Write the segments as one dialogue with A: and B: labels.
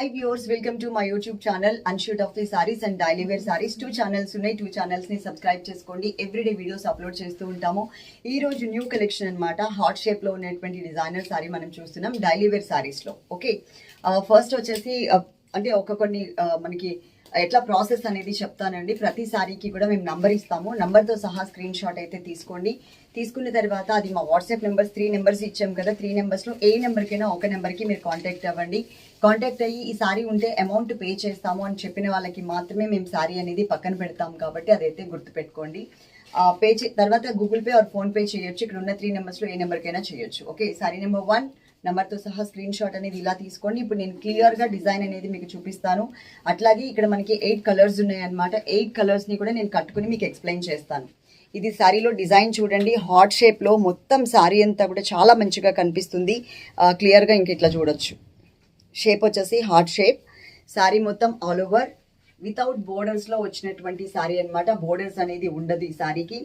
A: Hi viewers welcome to my YouTube channel అన్షూట్ of the saris and daily wear saris two channels ఉన్నాయి. Two ఛానల్స్ని subscribe చేసుకోండి. Everyday videos upload చేస్తూ ఉంటాము. ఈ రోజు న్యూ కలెక్షన్ అన్నమాట. హాట్ షేప్లో ఉన్నటువంటి డిజైనర్ సారీ మనం చూస్తున్నాం. డైలీ వేర్ సారీస్లో. ఓకే ఫస్ట్ uh, వచ్చేసి uh, అంటే ఒక కొన్ని uh, మనకి ఎట్లా ప్రాసెస్ అనేది చెప్తానండి. ప్రతి సారీకి కూడా మేము నంబర్ ఇస్తాము. నంబర్తో సహా స్క్రీన్ షాట్ అయితే తీసుకోండి. తీసుకున్న తర్వాత అది మా వాట్సాప్ నెంబర్స్ త్రీ నెంబర్స్ ఇచ్చాం కదా త్రీ నెంబర్స్లో ఏ నెంబర్కైనా ఒక నెంబర్కి మీరు కాంటాక్ట్ అవ్వండి. కాంటాక్ట్ అయ్యి ఈ సారీ ఉంటే అమౌంట్ పే చేస్తాము అని చెప్పిన వాళ్ళకి మాత్రమే మేము సారీ అనేది పక్కన పెడతాం కాబట్టి అదైతే గుర్తుపెట్టుకోండి. పే చే తర్వాత గూగుల్ పే ఆర్ ఫోన్ పే చేయొచ్చు. ఇక్కడ ఉన్న త్రీ నెంబర్స్లో ఏ నెంబర్కైనా చేయొచ్చు. ఓకే సారీ నెంబర్ వన్ నెంబర్తో సహా స్క్రీన్ షాట్ అనేది ఇలా తీసుకోండి. ఇప్పుడు నేను క్లియర్గా డిజైన్ అనేది మీకు చూపిస్తాను. అట్లాగే ఇక్కడ మనకి ఎయిట్ కలర్స్ ఉన్నాయన్నమాట. ఎయిట్ కలర్స్ని కూడా నేను కట్టుకుని మీకు ఎక్స్ప్లెయిన్ చేస్తాను. ఇది శారీలో డిజైన్ చూడండి. హాట్ షేప్లో మొత్తం శారీ అంతా కూడా చాలా మంచిగా కనిపిస్తుంది. క్లియర్గా ఇంక ఇట్లా చూడొచ్చు. షేప్ వచ్చేసి హార్ట్ షేప్. శారీ మొత్తం ఆల్ ఓవర్. వితౌట్ బోర్డర్స్లో వచ్చినటువంటి శారీ అన్నమాట. బోర్డర్స్ అనేది ఉండదు ఈ శారీకి.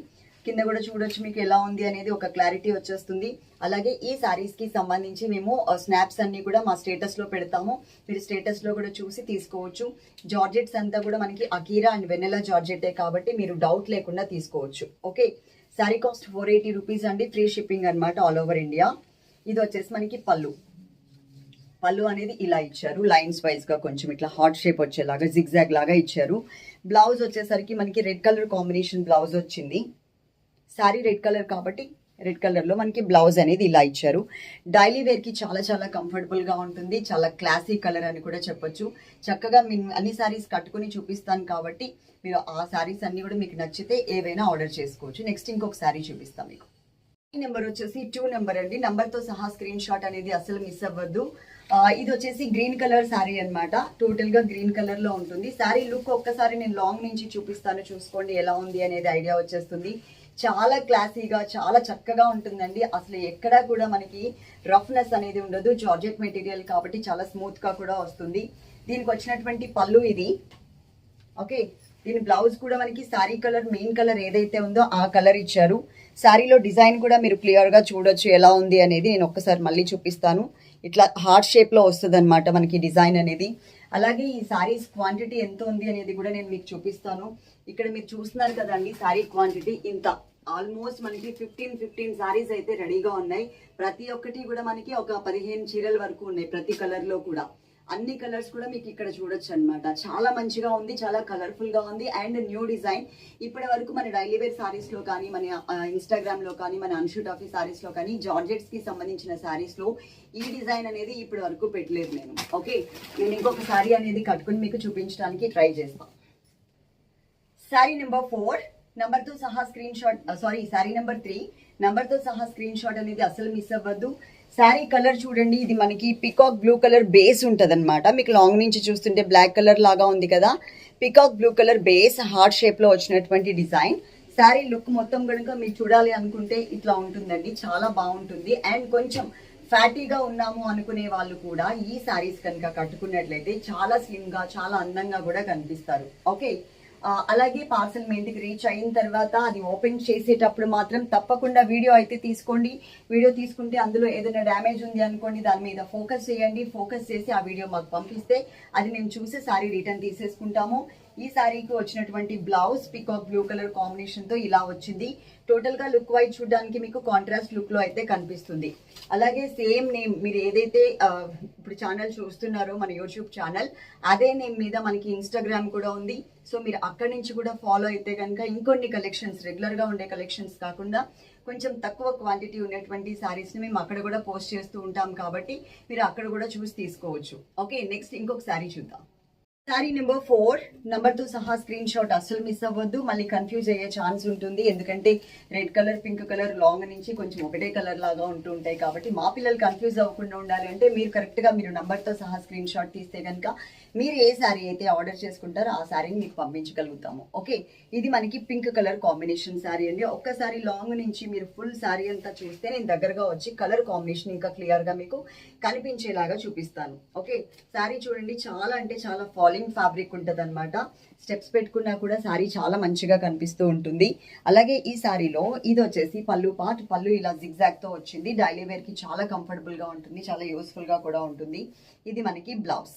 A: కింద కూడా చూడొచ్చు మీకు ఎలా ఉంది అనేది ఒక క్లారిటీ వచ్చేస్తుంది. అలాగే ఈ సారీస్కి సంబంధించి మేము స్నాప్స్ అన్ని కూడా మా స్టేటస్లో పెడతాము. మీరు స్టేటస్లో కూడా చూసి తీసుకోవచ్చు. జార్జెట్స్ అంతా కూడా మనకి అకీరా అండ్ వెనెలా జార్జెటే కాబట్టి మీరు డౌట్ లేకుండా తీసుకోవచ్చు. Okay sari cost four eighty rupees అండి. ఫ్రీ షిప్పింగ్ అన్నమాట ఆల్ ఓవర్ ఇండియా ఇది వచ్చేసి మనకి పళ్ళు. పళ్ళు అనేది ఇలా ఇచ్చారు. లైన్స్ వైజ్గా కొంచెం ఇట్లా హార్ట్ షేప్ వచ్చేలాగా జిగ్జాగ్ లాగా ఇచ్చారు. బ్లౌజ్ వచ్చేసరికి మనకి రెడ్ కలర్ కాంబినేషన్ బ్లౌజ్ వచ్చింది. శారీ రెడ్ కలర్ కాబట్టి రెడ్ కలర్లో మనకి బ్లౌజ్ అనేది ఇలా ఇచ్చారు. డైలీ వేర్కి చాలా చాలా కంఫర్టబుల్గా ఉంటుంది. చాలా క్లాసీ కలర్ అని కూడా చెప్పొచ్చు. చక్కగా మీ అన్ని శారీస్ కట్టుకుని చూపిస్తాను కాబట్టి మీరు ఆ శారీస్ అన్ని కూడా మీకు నచ్చితే ఏవైనా ఆర్డర్ చేసుకోవచ్చు. నెక్స్ట్ ఇంకొక శారీ చూపిస్తాం మీకు. ఈ నెంబర్ వచ్చేసి టూ నెంబర్ అండి. నెంబర్తో సహా స్క్రీన్ షాట్ అనేది అసలు మిస్ అవ్వద్దు. ఇది వచ్చేసి గ్రీన్ కలర్ శారీ అన్నమాట. టోటల్గా గ్రీన్ కలర్లో ఉంటుంది. శారీ లుక్ ఒక్కసారి నేను లాంగ్ నుంచి చూపిస్తాను. చూసుకోండి ఎలా ఉంది అనేది ఐడియా వచ్చేస్తుంది. చాలా క్లాసీగా చాలా చక్కగా ఉంటుందండి. అసలు ఎక్కడా కూడా మనకి రఫ్నెస్ అనేది ఉండదు. జార్జెట్ మెటీరియల్ కాబట్టి చాలా స్మూత్గా కూడా వస్తుంది. దీనికి వచ్చినటువంటి పళ్ళు ఇది. ఓకే. దీని బ్లౌజ్ కూడా మనకి శారీ కలర్ మెయిన్ కలర్ ఏదైతే ఉందో ఆ కలర్ ఇచ్చారు. శారీలో డిజైన్ కూడా మీరు క్లియర్గా చూడొచ్చు ఎలా ఉంది అనేది నేను ఒక్కసారి మళ్ళీ చూపిస్తాను. ఇట్లా హార్ట్ షేప్లో వస్తుంది అనమాట మనకి డిజైన్ అనేది. అలాగే ఈ శారీస్ క్వాంటిటీ ఎంత ఉంది అనేది కూడా నేను మీకు చూపిస్తాను. ఇక్కడ మీరు చూస్తున్నారు కదండి శారీ క్వాంటిటీ ఇంత. ఆల్మోస్ట్ మనకి ఫిఫ్టీన్ ఫిఫ్టీన్ శారీస్ అయితే రెడీగా ఉన్నాయి. ప్రతి ఒక్కటి కూడా మనకి ఒక పదిహేను చీరల వరకు ఉన్నాయి ప్రతి కలర్లో కూడా. అన్ని కలర్స్ కూడా మీకు ఇక్కడ చూడొచ్చు అనమాట చాలా మంచిగా ఉంది చాలా కలర్ఫుల్గా ఉంది అండ్ న్యూ డిజైన్ ఇప్పటి వరకు మన డైలీ వేర్ సారీస్లో కానీ మన ఇన్స్టాగ్రామ్లో కానీ మన అన్షూట్ ఆఫీస్ సారీస్లో కానీ జార్జెట్స్కి సంబంధించిన సారీస్లో ఈ డిజైన్ అనేది ఇప్పటి వరకు పెట్టలేదు నేను. ఓకే నేను ఇంకొక సారీ అనేది కట్టుకుని మీకు చూపించడానికి ట్రై చేస్తాను శారీ నెంబర్ ఫోర్ నెంబర్తో సహా screenshot sorry sari number three తో సహా స్క్రీన్ షాట్ అనేది అసలు మిస్ అవ్వద్దు. శారీ కలర్ చూడండి. ఇది మనకి పికాక్ బ్లూ కలర్ బేస్ ఉంటుంది మీకు లాంగ్ నుంచి చూస్తుంటే బ్లాక్ కలర్ లాగా ఉంది కదా. Peacock blue colour base heart షేప్లో వచ్చినటువంటి డిజైన్ శారీ లుక్ మొత్తం కనుక మీరు చూడాలి అనుకుంటే ఇట్లా ఉంటుందండి. చాలా బాగుంటుంది. అండ్ కొంచెం ఫ్యాటీగా ఉన్నాము అనుకునే వాళ్ళు కూడా ఈ శారీస్ కనుక కట్టుకున్నట్లయితే చాలా స్లిమ్గా చాలా అందంగా కూడా కనిపిస్తారు. ఓకే అలాగే పార్సల్ మీ ఇంటికి రీచ్ అయిన తర్వాత అది ఓపెన్ చేసేటప్పుడు మాత్రం తప్పకుండా వీడియో అయితే తీసుకోండి. వీడియో తీసుకుంటే అందులో ఏదైనా డ్యామేజ్ ఉంది అనుకోండి దాని మీద ఫోకస్ చేయండి. ఫోకస్ చేసి ఆ వీడియో మాకు పంపిస్తే అది మేము చూసి సారీ రిటర్న్ తీసేసుకుంటాము. ఈ సారీకి వచ్చినటువంటి బ్లౌజ్ పికాక్ బ్లూ కలర్ కాంబినేషన్తో ఇలా వచ్చింది. టోటల్గా లుక్ వైజ్ చూడడానికి మీకు కాంట్రాస్ట్ లుక్లో అయితే కనిపిస్తుంది. అలాగే సేమ్ నేమ్ మీరు ఏదైతే ఇప్పుడు ఛానల్ చూస్తున్నారో మన యూట్యూబ్ ఛానల్ అదే నేమ్ మీద మనకి ఇన్స్టాగ్రామ్ కూడా ఉంది. సో మీరు అక్కడి నుంచి కూడా ఫాలో అయితే కనుక ఇంకొన్ని కలెక్షన్స్ రెగ్యులర్గా ఉండే కలెక్షన్స్ కాకుండా కొంచెం తక్కువ క్వాంటిటీ ఉన్నటువంటి శారీస్ని మేము అక్కడ కూడా పోస్ట్ చేస్తూ ఉంటాం కాబట్టి మీరు అక్కడ కూడా చూసి తీసుకోవచ్చు. ఓకే నెక్స్ట్ ఇంకొక సారీ చూద్దాం. శారీ నెంబర్ ఫోర్ నెంబర్తో సహా స్క్రీన్ షాట్ అస్సలు మిస్ అవ్వద్దు. మళ్ళీ కన్ఫ్యూజ్ అయ్యే ఛాన్స్ ఉంటుంది. ఎందుకంటే red colour pink colour long నుంచి కొంచెం ఒకటే కలర్ లాగా ఉంటూ ఉంటాయి కాబట్టి మా పిల్లలు కన్ఫ్యూజ్ అవ్వకుండా ఉండాలి. అంటే మీరు కరెక్ట్గా మీరు నెంబర్తో సహా స్క్రీన్ షాట్ తీస్తే కనుక మీరు ఏ శారీ అయితే ఆర్డర్ చేసుకుంటారో ఆ శారీని మీకు పంపించగలుగుతాము. ఓకే ఇది మనకి పింక్ కలర్ కాంబినేషన్ శారీ అండి. ఒక్కసారి లాంగ్ నుంచి మీరు ఫుల్ శారీ అంతా చూస్తే నేను దగ్గరగా వచ్చి కలర్ కాంబినేషన్ ఇంకా క్లియర్గా మీకు కనిపించేలాగా చూపిస్తాను. ఓకే శారీ చూడండి చాలా అంటే చాలా ఫాలింగ్ ఫ్యాబ్రిక్ ఉంటుంది అనమాట స్టెప్స్ పెట్టుకున్నా కూడా శారీ చాలా మంచిగా కనిపిస్తూ ఉంటుంది. అలాగే ఈ శారీలో ఇది వచ్చేసి పళ్ళు పార్ట్ పళ్ళు ఇలా zigzag తో వచ్చింది. డైలీ వేర్కి చాలా కంఫర్టబుల్గా ఉంటుంది చాలా యూస్ఫుల్గా కూడా ఉంటుంది. ఇది మనకి బ్లౌజ్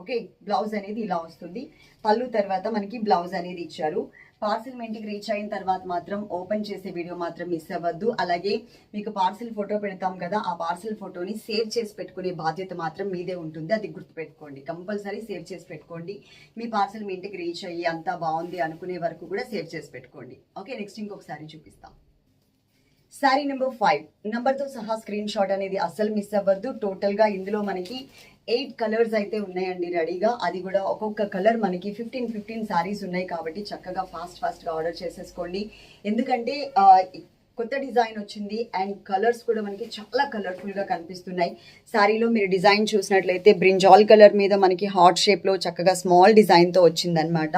A: ఓకే బ్లౌజ్ అనేది ఇలా వస్తుంది. పళ్ళు తర్వాత మనకి బ్లౌజ్ అనేది ఇచ్చారు. పార్సిల్ మీ ఇంటికి రీచ్ అయిన తర్వాత మాత్రం ఓపెన్ చేసే వీడియో మాత్రం మిస్ అవ్వద్దు. అలాగే మీకు పార్సిల్ ఫోటో పెడతాం కదా ఆ పార్సిల్ ఫోటోని సేవ్ చేసి పెట్టుకునే బాధ్యత మాత్రం మీదే ఉంటుంది. అది గుర్తుపెట్టుకోండి. కంపల్సరీ సేవ్ చేసి పెట్టుకోండి. మీ పార్సిల్ మీ ఇంటికి రీచ్ అయ్యి అంతా బాగుంది అనుకునే వరకు కూడా సేవ్ చేసి పెట్టుకోండి. ఓకే నెక్స్ట్ ఇంకొకసారి చూపిస్తాం. శారీ నెంబర్ ఫైవ్ నెంబర్తో సహా స్క్రీన్ షాట్ అనేది అస్సలు మిస్ అవ్వద్దు. టోటల్గా ఇందులో మనకి ఎయిట్ కలర్స్ అయితే ఉన్నాయండి రెడీగా. అది కూడా ఒక్కొక్క కలర్ మనకి ఫిఫ్టీన్ ఫిఫ్టీన్ శారీస్ ఉన్నాయి కాబట్టి చక్కగా ఫాస్ట్ ఫాస్ట్గా ఆర్డర్ చేసేసుకోండి. ఎందుకంటే కొత్త డిజైన్ వచ్చింది అండ్ కలర్స్ కూడా మనకి చాలా కలర్ఫుల్గా కనిపిస్తున్నాయి. శారీలో మీరు డిజైన్ చూసినట్లయితే బ్రింజాల్ కలర్ మీద మనకి హార్ట్ షేప్లో చక్కగా స్మాల్ డిజైన్తో వచ్చిందనమాట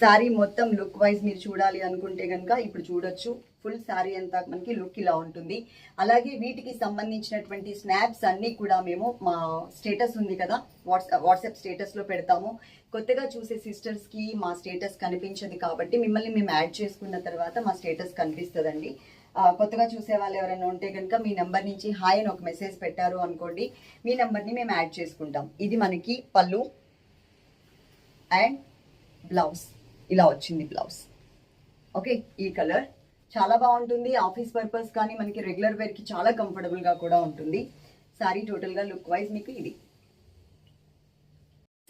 A: శారీ మొత్తం లుక్ వైజ్ మీరు చూడాలి అనుకుంటే కనుక ఇప్పుడు చూడొచ్చు. ఫుల్ శారీ అంతా మనకి లుక్ ఇలా ఉంటుంది. అలాగే వీటికి సంబంధించినటువంటి స్నాప్స్ అన్నీ కూడా మేము మా స్టేటస్ ఉంది కదా వాట్సాప్ వాట్సాప్ స్టేటస్లో పెడతాము. కొత్తగా చూసే సిస్టర్స్కి మా స్టేటస్ కనిపించదు కాబట్టి మిమ్మల్ని మేము యాడ్ చేసుకున్న తర్వాత మా స్టేటస్ కనిపిస్తుందండి. కొత్తగా చూసే వాళ్ళు ఎవరైనా ఉంటే కనుక మీ నెంబర్ నుంచి హాయ్ అని ఒక మెసేజ్ పెట్టారు అనుకోండి మీ నెంబర్ని మేము యాడ్ చేసుకుంటాం. ఇది మనకి పళ్ళు అండ్ బ్లౌజ్ ఇలా వచ్చింది బ్లౌజ్. ఓకే ఈ కలర్ చాలా బాగుంటుంది. ఆఫీస్ పర్పస్ కానీ మనకి రెగ్యులర్ వేర్కి చాలా కంఫర్టబుల్గా కూడా ఉంటుంది. సారీ టోటల్గా లుక్ వైజ్ మీకు ఇది.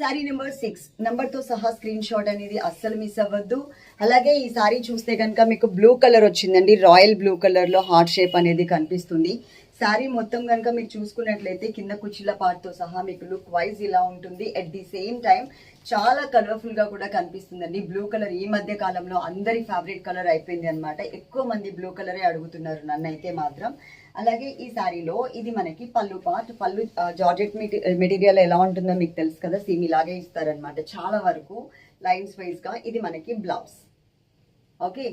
A: శారీ నెంబర్ సిక్స్ నెంబర్తో సహా స్క్రీన్ షాట్ అనేది అస్సలు మిస్ అవ్వద్దు. అలాగే ఈ శారీ చూస్తే కనుక మీకు బ్లూ కలర్ వచ్చిందండి. రాయల్ బ్లూ కలర్లో హార్ట్ షేప్ అనేది కనిపిస్తుంది. శారీ మొత్తం కనుక మీరు చూసుకున్నట్లయితే కింద కుచ్చిల పార్ట్తో సహా మీకు లుక్ వైజ్ ఇలా ఉంటుంది. అట్ ది సేమ్ టైం చాలా కలర్ఫుల్గా కూడా కనిపిస్తుందండి. బ్లూ కలర్ ఈ మధ్య కాలంలో అందరి ఫేవరెట్ కలర్ అయిపోయింది అనమాట ఎక్కువ మంది బ్లూ కలరే అడుగుతున్నారు నన్ను అయితే మాత్రం. అలాగే ఈ సారీలో ఇది మనకి పళ్ళు పార్ట్ పళ్ళు జార్జెట్ మెటీరియల్ ఎలా ఉంటుందో మీకు తెలుసు కదా? సేమ్ ఇలాగే ఇస్తారనమాట చాలా వరకు లైన్స్ వైజ్గా ఇది మనకి బ్లౌజ్ ఓకే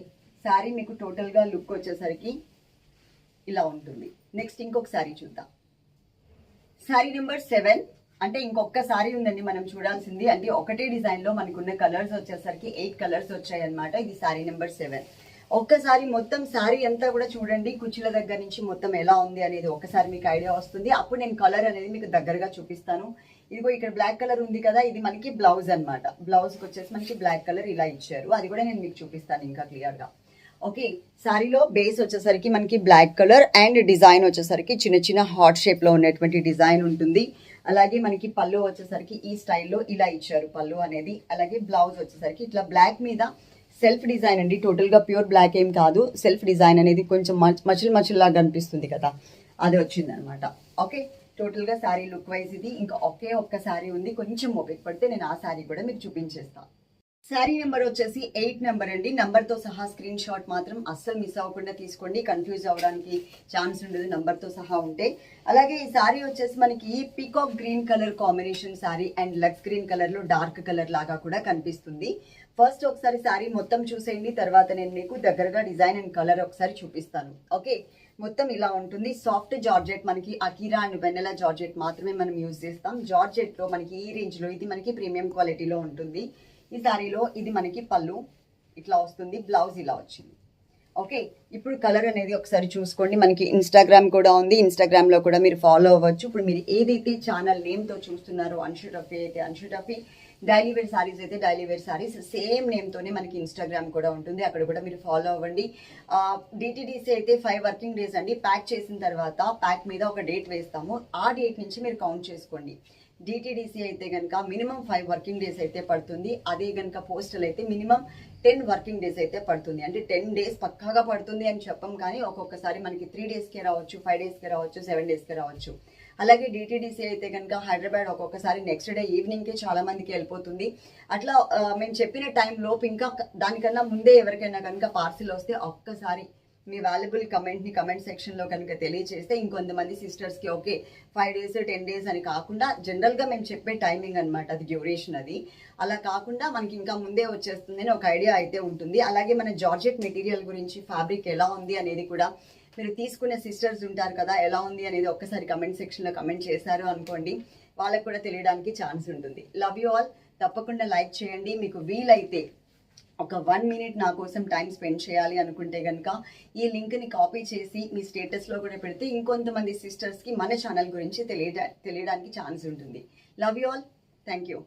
A: సారీ మీకు టోటల్గా లుక్ వచ్చేసరికి ఇలా ఉంటుంది. నెక్స్ట్ ఇంకొక సారీ చూద్దాం. సారీ నెంబర్ సెవెన్ అంటే ఇంకొక సారీ ఉందండి మనం చూడాల్సింది. అంటే ఒకటే డిజైన్లో మనకున్న కలర్స్ వచ్చేసరికి ఎయిట్ కలర్స్ వచ్చాయి అనమాట ఇది సారీ నెంబర్ సెవెన్. ఒక్కసారి మొత్తం సారీ అంతా కూడా చూడండి. కుర్చీల దగ్గర నుంచి మొత్తం ఎలా ఉంది అనేది ఒకసారి మీకు ఐడియా వస్తుంది. అప్పుడు నేను కలర్ అనేది మీకు దగ్గరగా చూపిస్తాను. ఇదిగో ఇక్కడ బ్లాక్ కలర్ ఉంది కదా ఇది మనకి బ్లౌజ్ అన్నమాట. బ్లౌజ్కి వచ్చేసి మనకి బ్లాక్ కలర్ ఇలా ఇచ్చారు. అది కూడా నేను మీకు చూపిస్తాను ఇంకా క్లియర్గా. ఓకే సారీలో బేస్ వచ్చేసరికి మనకి బ్లాక్ కలర్ అండ్ డిజైన్ వచ్చేసరికి చిన్న చిన్న హార్ట్ షేప్లో ఉన్నటువంటి డిజైన్ ఉంటుంది. అలాగే మనకి పళ్ళు వచ్చేసరికి ఈ స్టైల్లో ఇలా ఇచ్చారు పళ్ళు అనేది. అలాగే బ్లౌజ్ వచ్చేసరికి ఇట్లా బ్లాక్ మీద సెల్ఫ్ డిజైన్ అండి. టోటల్గా ప్యూర్ బ్లాక్ ఏం కాదు. సెల్ఫ్ డిజైన్ అనేది కొంచెం మచ్- మచిల్ మచిల్ లాగా కదా. అది వచ్చింది అనమాట ఓకే టోటల్గా శారీ లుక్ వైజ్ ఇది. ఇంకా ఒకే ఒక్క శారీ ఉంది. కొంచెం ఓపిక పడితే నేను ఆ శారీ కూడా మీకు చూపించేస్తాను శారీ నెంబర్ వచ్చేసి ఎయిట్ నెంబర్ అండి. నెంబర్తో సహా స్క్రీన్ షాట్ మాత్రం అస్సలు మిస్ అవ్వకుండా తీసుకోండి. కన్ఫ్యూజ్ అవ్వడానికి ఛాన్స్ ఉండదు. నెంబర్తో సహా ఉంటే. అలాగే ఈ శారీ వచ్చేసి మనకి peacock green colour combination sari and looks green కలర్లో డార్క్ కలర్ లాగా కూడా కనిపిస్తుంది. ఫస్ట్ ఒకసారి శారీ మొత్తం చూసేయండి. తర్వాత నేను మీకు దగ్గరగా డిజైన్ అండ్ కలర్ ఒకసారి చూపిస్తాను. ఓకే మొత్తం ఇలా ఉంటుంది. సాఫ్ట్ జార్జెట్ మనకి అకీరా అండ్ వెన్నెలా జార్జెట్ మాత్రమే మనం యూజ్ చేస్తాం. జార్జెట్లో మనకి ఈ రేంజ్లో ఇది మనకి ప్రీమియం క్వాలిటీలో ఉంటుంది. ఈ సారీలో ఇది మనకి పళ్ళు ఇట్లా వస్తుంది బ్లౌజ్ ఇలా వచ్చింది. ఓకే ఇప్పుడు కలర్ అనేది ఒకసారి చూసుకోండి. మనకి ఇన్స్టాగ్రామ్ కూడా ఉంది. ఇన్స్టాగ్రామ్లో కూడా మీరు ఫాలో అవ్వచ్చు. ఇప్పుడు మీరు ఏదైతే ఛానల్ నేమ్తో చూస్తున్నారో అన్షు టఫీ అయితే Anshu Tuffy daily wear saris అయితే డైలీ వేర్ సారీస్ సేమ్ నేమ్తోనే మనకి ఇన్స్టాగ్రామ్ కూడా ఉంటుంది. అక్కడ కూడా మీరు ఫాలో అవ్వండి. డిటిడిసి అయితే ఫైవ్ వర్కింగ్ డేస్ అండి. ప్యాక్ చేసిన తర్వాత ప్యాక్ మీద ఒక డేట్ వేస్తాము. ఆ డేట్ నుంచి మీరు కౌంట్ చేసుకోండి. డిటిడిసి అయితే కనుక మినిమం ఫైవ్ వర్కింగ్ డేస్ అయితే పడుతుంది. అదే కనుక పోస్టల్ అయితే మినిమం టెన్ వర్కింగ్ డేస్ అయితే పడుతుంది. అంటే టెన్ డేస్ పక్కాగా పడుతుంది అని చెప్పం కానీ ఒక్కొక్కసారి మనకి త్రీ డేస్కే రావచ్చు ఫైవ్ డేస్కే రావచ్చు సెవెన్ డేస్కే రావచ్చు. అలాగే డిటీడీసీ అయితే కనుక హైదరాబాద్ ఒక్కొక్కసారి నెక్స్ట్ డే ఈవినింగ్కే చాలా మందికి వెళ్ళిపోతుంది. అట్లా మేము చెప్పిన టైం లోపు ఇంకా దానికన్నా ముందే ఎవరికైనా కనుక పార్సిల్ వస్తే ఒక్కసారి మీ వాల్యుబుల్ కమెంట్ని కమెంట్ సెక్షన్లో కనుక తెలియజేస్తే ఇంకొంతమంది సిస్టర్స్కి okay five days ten days అని కాకుండా జనరల్గా మేము చెప్పే టైమింగ్ అనమాట అది డ్యూరేషన్ అది. అలా కాకుండా మనకి ఇంకా ముందే వచ్చేస్తుంది ఒక ఐడియా అయితే ఉంటుంది. అలాగే మన జార్జెట్ మెటీరియల్ గురించి ఫ్యాబ్రిక్ ఎలా ఉంది అనేది కూడా మీరు తీసుకునే సిస్టర్స్ ఉంటారు కదా ఎలా ఉంది అనేది ఒక్కసారి కమెంట్ సెక్షన్లో కమెంట్ చేశారు అనుకోండి వాళ్ళకి కూడా తెలియడానికి ఛాన్స్ ఉంటుంది. లవ్ యూ ఆల్ తప్పకుండా లైక్ చేయండి. మీకు వీలైతే ఒక వన్ మినిట్ నా కోసం టైం స్పెండ్ చేయాలి అనుకుంటే కనుక ఈ లింక్ని కాపీ చేసి మీ స్టేటస్లో కూడా పెడితే ఇంకొంతమంది సిస్టర్స్కి మన ఛానల్ గురించి తెలియ తెలియడానికి ఛాన్స్ ఉంటుంది. Love you all thank you